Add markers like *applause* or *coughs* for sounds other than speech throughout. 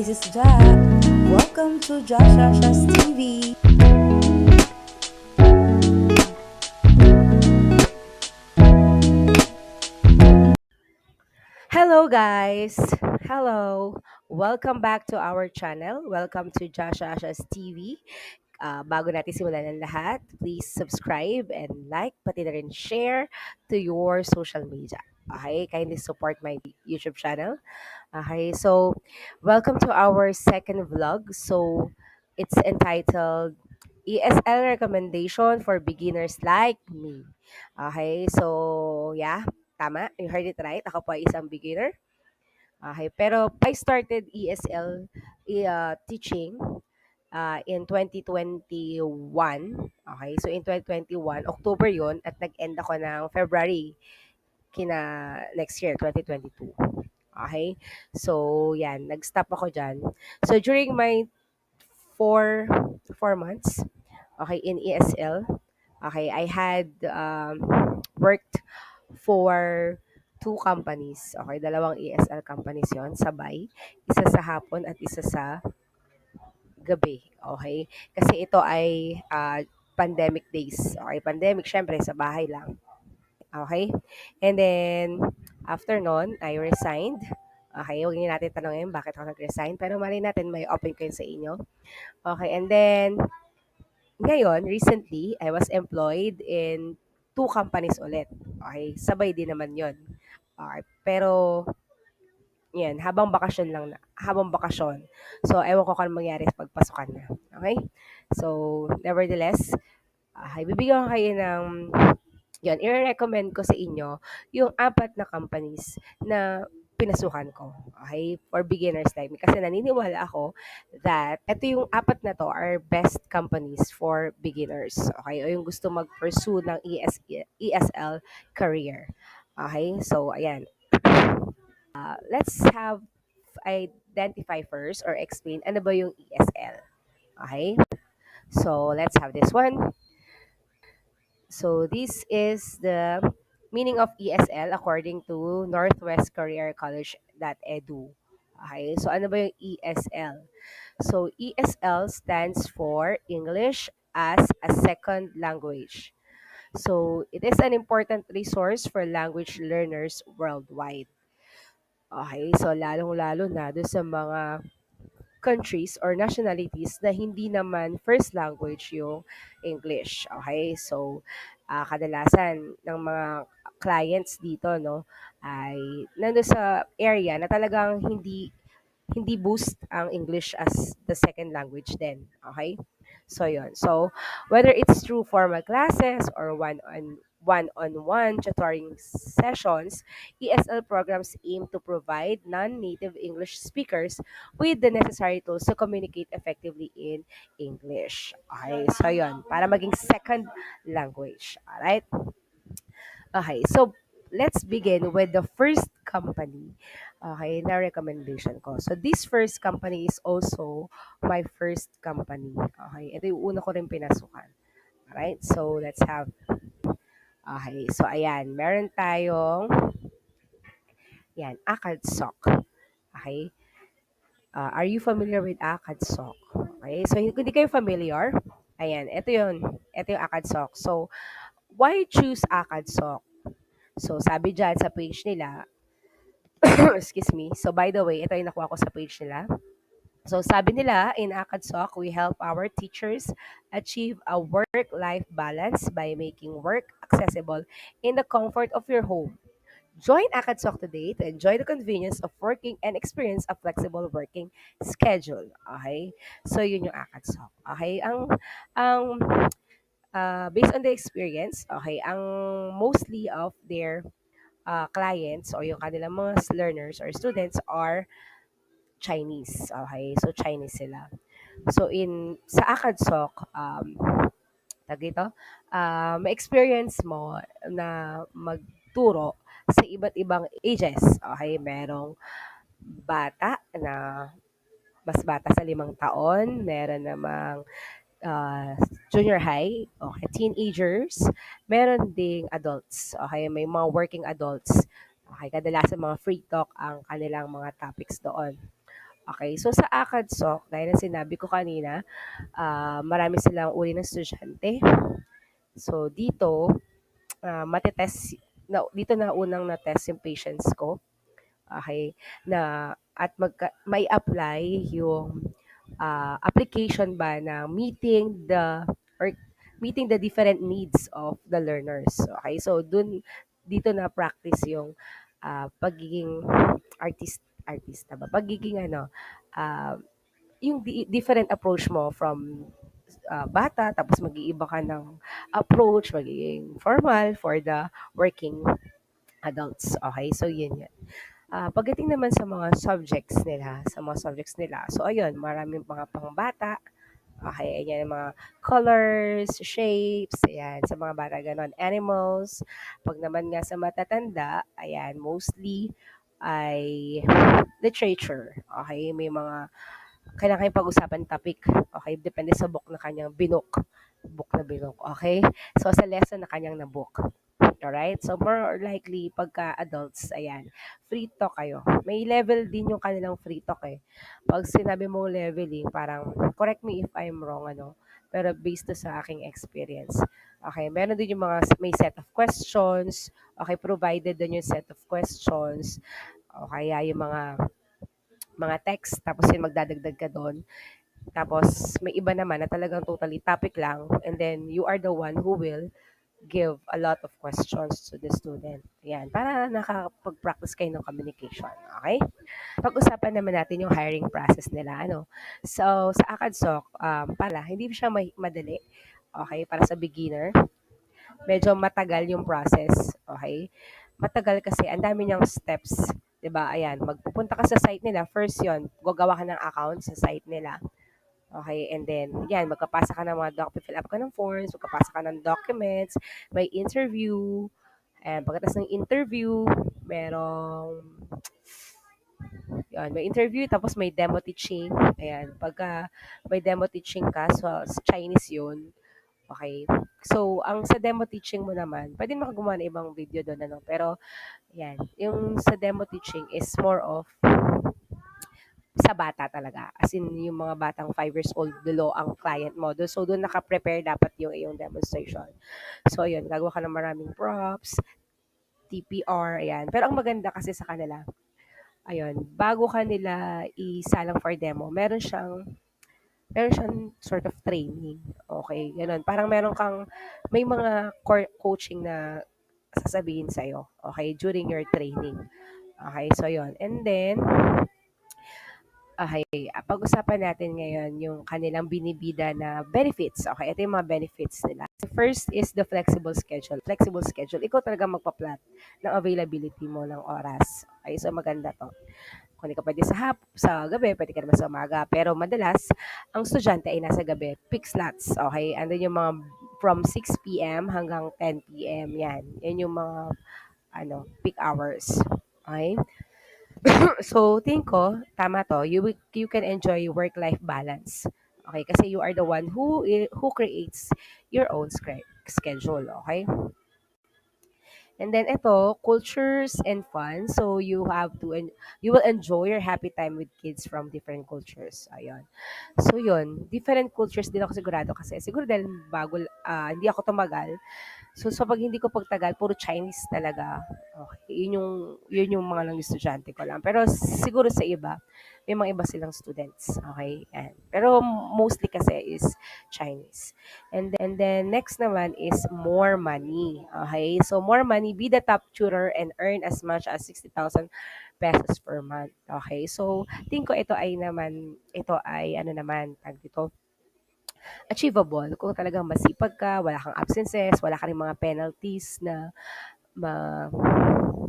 this is Ja. Welcome to Josh Josh's TV. Hello guys! Hello! Welcome back to our channel. Welcome to Josh Josh's TV. Ah, bago natin simulan ang lahat, please subscribe and like, pati na rin share to your social media. Okay? Kindly support my YouTube channel. Okay, so welcome to our second vlog. So it's entitled ESL recommendation for beginners like me. Okay, so yeah, tama. You heard it right. Ako po ay isang beginner. Okay, pero I started ESL uh, teaching uh, in 2021. Okay, so in 2021, October yon at nag-end ako ng February kina next year, 2022. Okay? So, yan. Nag-stop ako dyan. So, during my four, four months, okay, in ESL, okay, I had um, worked for two companies. Okay, dalawang ESL companies yon sabay. Isa sa hapon at isa sa gabi. Okay? Kasi ito ay uh, pandemic days. Okay, pandemic, syempre, sa bahay lang. Okay? And then, after nun, I resigned. Okay, huwag niyo natin tanongin bakit ako nag-resign. Pero mali natin, may open ko sa inyo. Okay, and then, ngayon, recently, I was employed in two companies ulit. Okay, sabay din naman yon. Okay, pero, yan, habang bakasyon lang na. Habang bakasyon. So, ewan ko kung mangyari pagpasukan na. Okay? So, nevertheless, uh, ibibigyan ko kayo ng yun, i-recommend ko sa inyo yung apat na companies na pinasukan ko. Okay? For beginners like. Kasi naniniwala ako that ito yung apat na to are best companies for beginners. Okay? O yung gusto mag-pursue ng ES, ESL career. Okay? So, ayan. Uh, let's have identify first or explain ano ba yung ESL. Okay? So, let's have this one. So this is the meaning of ESL according to Northwest Career College.edu. Okay, so ano ba yung ESL? So ESL stands for English as a Second Language. So it is an important resource for language learners worldwide. Okay, so lalong-lalo na doon sa mga countries or nationalities na hindi naman first language yung English. Okay? So, uh, kadalasan ng mga clients dito, no, ay nando sa area na talagang hindi hindi boost ang English as the second language din. Okay? So, yun. So, whether it's through formal classes or one-on one-on-one tutoring sessions, ESL programs aim to provide non-native English speakers with the necessary tools to communicate effectively in English. Okay, so yun, para maging second language. Alright? Okay, so let's begin with the first company okay, na recommendation ko. So, this first company is also my first company. Okay, ito yung una ko rin pinasukan. Alright, so let's have Okay, so ayan, meron tayong yan, Akad Sok. Okay? Uh, are you familiar with Akad Sok? Okay, so hindi kayo familiar, ayan, ito yun, ito yung Akad Sok. So, why choose Akad Sok? So, sabi dyan sa page nila, *coughs* excuse me, so by the way, ito yung nakuha ko sa page nila. So sabi nila, in ACADSOC, we help our teachers achieve a work-life balance by making work accessible in the comfort of your home. Join ACADSOC today to enjoy the convenience of working and experience a flexible working schedule. Okay? So, yun yung ACADSOC. Okay? Ang, ang uh, based on the experience, okay, ang mostly of their uh, clients or yung kanilang mga learners or students are Chinese. Okay, so Chinese sila. So in sa ACADSOC, um, tag dito, uh, ma-experience mo na magturo sa iba't ibang ages. Okay, merong bata na mas bata sa limang taon, meron namang uh, junior high, okay, teenagers, meron ding adults, okay, may mga working adults. Okay, kadalasan mga free talk ang kanilang mga topics doon. Okay, so sa ACADSOC, gaya ng sinabi ko kanina, ah, marami silang uri ng estudyante. So dito, ah, mate-test na dito na unang na-test yung patience ko. Okay, na at magka mai-apply yung, ah, application ba na meeting the or meeting the different needs of the learners. Okay, so dun dito na-practice yung, ah, pagiging artist artista ba? Pagiging ano, ah, yung di different approach mo from, ah, bata tapos mag-iiba ka ng approach, magiging formal for the working adults. Okay, so yun yun. Ah, pagdating naman sa mga subjects nila, sa mga subjects nila, so ayun, maraming mga pangbata. Okay, ayan yung mga colors, shapes, ayan, sa mga bata gano'n, animals. Pag naman nga sa matatanda, ayan, mostly ay literature. Okay, may mga kailangan kayong pag-usapan topic. Okay, depende sa book na kanyang binook. Book na binook. Okay, so sa lesson na kanyang na-book. Alright? So, more or likely, pagka adults, ayan, free talk kayo. May level din yung kanilang free talk eh. Pag sinabi mo leveling, parang, correct me if I'm wrong, ano, pero based to sa aking experience. Okay, meron din yung mga, may set of questions. Okay, provided din yung set of questions. O kaya yung mga, mga text, tapos yun magdadagdag ka doon. Tapos, may iba naman na talagang totally topic lang. And then, you are the one who will give a lot of questions to the student. Yan, para nakakapag-practice kayo ng communication. Okay? Pag-usapan naman natin yung hiring process nila. Ano? So, sa ACADSOC, um, pala, hindi siya may, madali. Okay? Para sa beginner. Medyo matagal yung process. Okay? Matagal kasi, ang dami niyang steps. 'di ba? Ayan, magpupunta ka sa site nila. First 'yon, gagawa ka ng account sa site nila. Okay, and then, yan, magpapasa ka ng mga doc, fill up ka ng forms, magpapasa ka ng documents, may interview, and pagkatapos ng interview, merong, yan, may interview, tapos may demo teaching, ayan, pagka may demo teaching ka, so, Chinese yun, okay, so, ang sa demo teaching mo naman, pwede mo ng ibang video doon, ano, pero, yan, yung sa demo teaching is more of, sa bata talaga. As in, yung mga batang 5 years old below ang client mo. Do- So, doon naka-prepare dapat yung iyong demonstration. So, yun, gagawa ka ng maraming props, TPR, ayan. Pero ang maganda kasi sa kanila, ayun, bago ka nila isalang for demo, meron siyang meron siyang sort of training. Okay, ganun. Parang meron kang, may mga coaching na sasabihin sa'yo, okay, during your training. Okay, so yun. And then, Okay, pag-usapan natin ngayon yung kanilang binibida na benefits. Okay, ito yung mga benefits nila. So first is the flexible schedule. Flexible schedule, ikaw talaga magpa-plot ng availability mo ng oras. Okay, so maganda to. Kung hindi ka pwede sa hap, sa gabi, pwede ka naman sa umaga. Pero madalas, ang estudyante ay nasa gabi. Peak slots, okay? Andun yung mga from 6 p.m. hanggang 10 p.m. Yan. Yan yung mga ano, peak hours. Okay? *coughs* So, tingin ko, tama to. You you can enjoy work-life balance. Okay, kasi you are the one who who creates your own scre- schedule, okay? And then ito, cultures and fun. So you have to en- you will enjoy your happy time with kids from different cultures. Ayun. So yun, different cultures din ako sigurado kasi siguro dahil bago ah, hindi ako tumagal, So, so pag hindi ko pagtagal, puro Chinese talaga. Okay, yun yung, yun yung mga lang estudyante ko lang. Pero siguro sa iba, may mga iba silang students. Okay, and, pero mostly kasi is Chinese. And then next naman is more money. Okay, so more money, be the top tutor and earn as much as 60,000 pesos per month. Okay, so tingin ko ito ay naman, ito ay ano naman, tag dito, achievable kung talagang masipag ka, wala kang absences, wala ka ring mga penalties na ma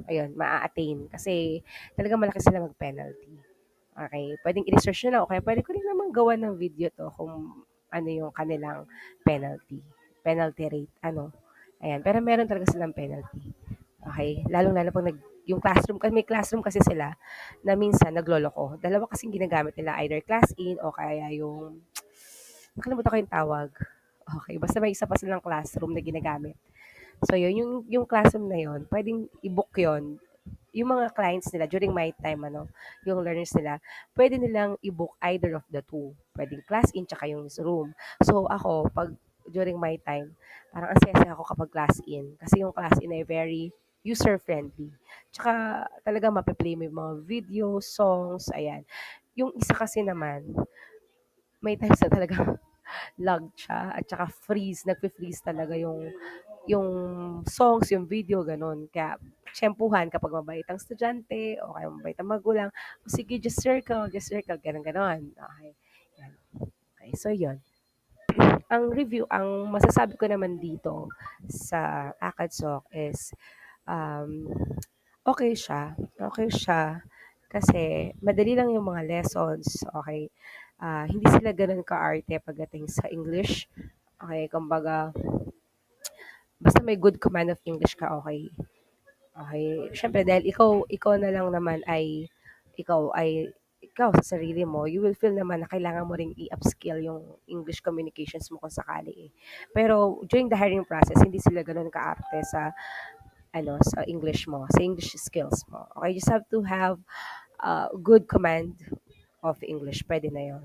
ayun, maa-attain kasi talagang malaki sila mag-penalty. Okay, puwedeng i-research niyo lang o kaya puwede ko rin naman gawan ng video 'to kung ano yung kanilang penalty, penalty rate ano, ayan. Pero meron talaga silang penalty, okay Lalong-lalo 'pag nag yung classroom kasi may classroom kasi sila na minsan nagloloko. Dalawa kasing ginagamit nila, either class in o kaya yung nakalimutan ko yung tawag. Okay, basta may isa pa silang classroom na ginagamit. So yun, yung, yung classroom na yun, pwedeng i-book yun yung mga clients nila during my time ano, yung learners nila, puwede nilang i-book either of the two. Puwedeng class in tsaka yung room. So ako 'pag during my time, parang ang saya-saya ko kapag class in. Kasi yung class in ay very user-friendly. Tsaka talagang mape-play mo yung mga videos, songs, ayan. Yung isa kasi naman, may times na talagang *laughs* lag siya at tsaka freeze, nagfi-freeze talaga yung yung songs, yung video, gano'n. Kaya tiyempuhan kapag mabait ang estudyante o kaya mabait ang magulang, "O sige, just circle, just circle," gano'n, gano'n. Okey, 'yan. Okey, so 'yun. Ang review ang masasabi ko naman dito sa ACADSOC is, um, okey siya, okey siya kasi madali lang yung mga lessons, okey. Ah, hindi sila gano'n kaarte pagdating sa English. Okey, kumbaga basta may good command of English ka, okey. Okey, siyempre dahil ikaw ikaw na lang naman ay ikaw ay ikaw sa sarili mo, you will feel naman na kailangan mo ring i-upskill yung English communications mo kung sakali, eh. Pero during the hiring process, hindi sila gano'n kaarte sa ano, sa English mo, sa English skills mo. Okey, you just have to have, ah, good command of English, puwede na 'yun.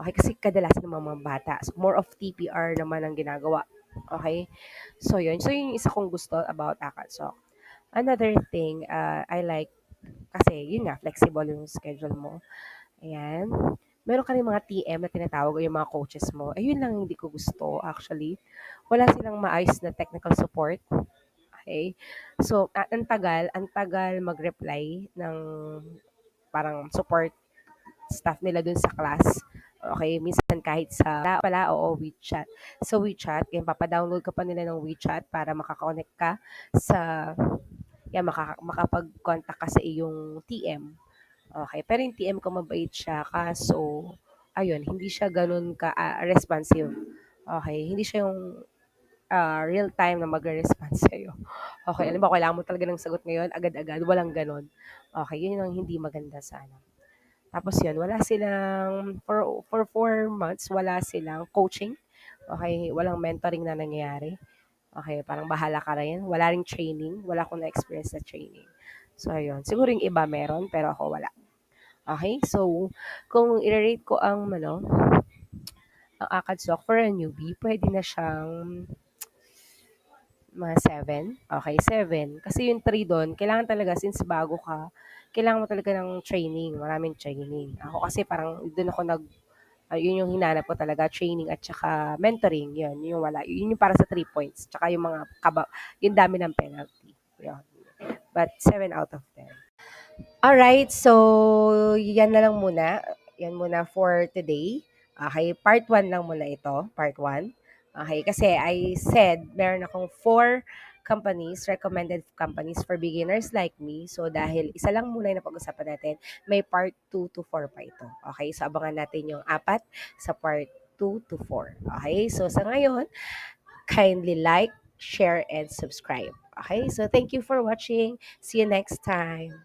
Okey, kasi kadalasan ng mga bata, more of TPR naman ang ginagawa, okey? So 'yun, so 'yun yung isa kong gusto about ACADSOC. Another thing, ah, I like kasi 'yun nga, flexible yung schedule mo, ayan. Meron ka ring mga TM na tinatawag o yung mga coaches mo, ayun lang hindi ko gusto actually. Wala silang maayos na technical support, okey. So, ah, ang tagal ang tagal mag-reply ng parang support staff nila dun sa class, okey. Minsan kahit sa pala, oo, WeChat. Sa WeChat, yan papa-download ka pa nila ng WeChat para maka-connect ka sa 'yan maka makapag-contact ka sa iyong TM, okey. Pero yung TM ko mabait siya kaso ayun, hindi siya gano'n ka, ah, responsive, okey. Hindi siya yung, ah, real time na magre-respond *laughs* sa'yo, okey. Halimbawa, kailangan mo talaga ng sagot ngayon, agad-agad, walang gano'n. Okey, yun ang hindi maganda sa ano. Tapos 'yun, wala silang for for 4 months wala silang coaching, okey. Walang mentoring na nangyayari, okey. Parang bahala ka rin, wala ring training, wala akong na-experience na training. So ayun, siguro yung iba meron pero ako wala. Okey, so kung ire-rate ko ang ano, ang ACADSOC for a newbie, puwede na siyang mga 7, okey, 7. Kasi yung 3 dun kailangan talaga since bago ka, kailangan mo talaga ng training, maraming training. Ako kasi parang dun ako nag ah, yun yung hinanap ko talaga, training at tsaka mentoring, yun, yung wala. Yun yung para sa 3 points, tsaka yung mga kaba yung dami ng penalty, yun. But 7 out of 10. Alright, so yan na lang muna. Yan muna for today. Okey, part 1 lang muna ito, part 1. Okey, kasi I said meron akong 4 companies, recommended companies for beginners like me. So dahil isa lang muna yung napag-usapan natin, may part 2 to 4 pa ito. Okey, so abangan natin yung 4 sa part 2 to 4. Okey, so sa ngayon, kindly like, share, and subscribe. Okay, so thank you for watching. See you next time.